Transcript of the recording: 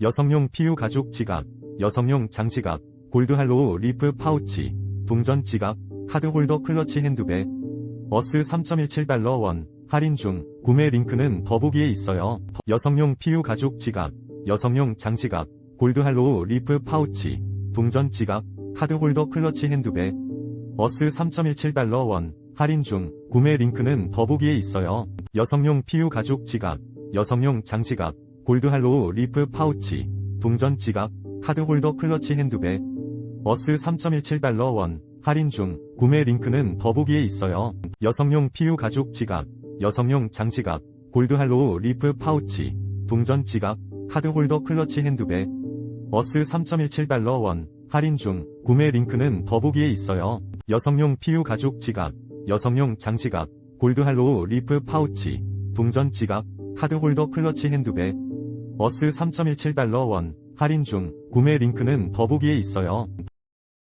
여성용 PU 가죽 지갑, 여성용 장지갑, 골드할로우 리프 파우치, 동전 지갑, 카드홀더 클러치 핸드백, 어스 3.17달러 원, 할인 중, 구매 링크는 더보기에 있어요. 여성용 PU 가죽 지갑, 여성용 장지갑, 골드할로우 리프 파우치, 동전 지갑, 카드홀더 클러치 핸드백, 어스 3.17달러 원, 할인 중, 구매 링크는 더보기에 있어요. 여성용 PU 가죽 지갑, 여성용 장지갑, 골드할로우 리프 파우치, 동전 지갑, 카드홀더 클러치 핸드백, 어스 3.17달러 원, 할인 중, 구매 링크는 더보기에 있어요. 여성용 PU 가죽 지갑, 여성용 장지갑, 골드할로우 리프 파우치, 동전 지갑, 카드홀더 클러치 핸드백, 어스 3.17달러 원, 할인 중, 구매 링크는 더보기에 있어요. 여성용 PU 가죽 지갑, 여성용 장지갑, 골드할로우 리프 파우치, 동전 지갑, 카드홀더 클러치 핸드백, 어스 3.17달러 원, 할인 중, 구매 링크는 더보기에 있어요.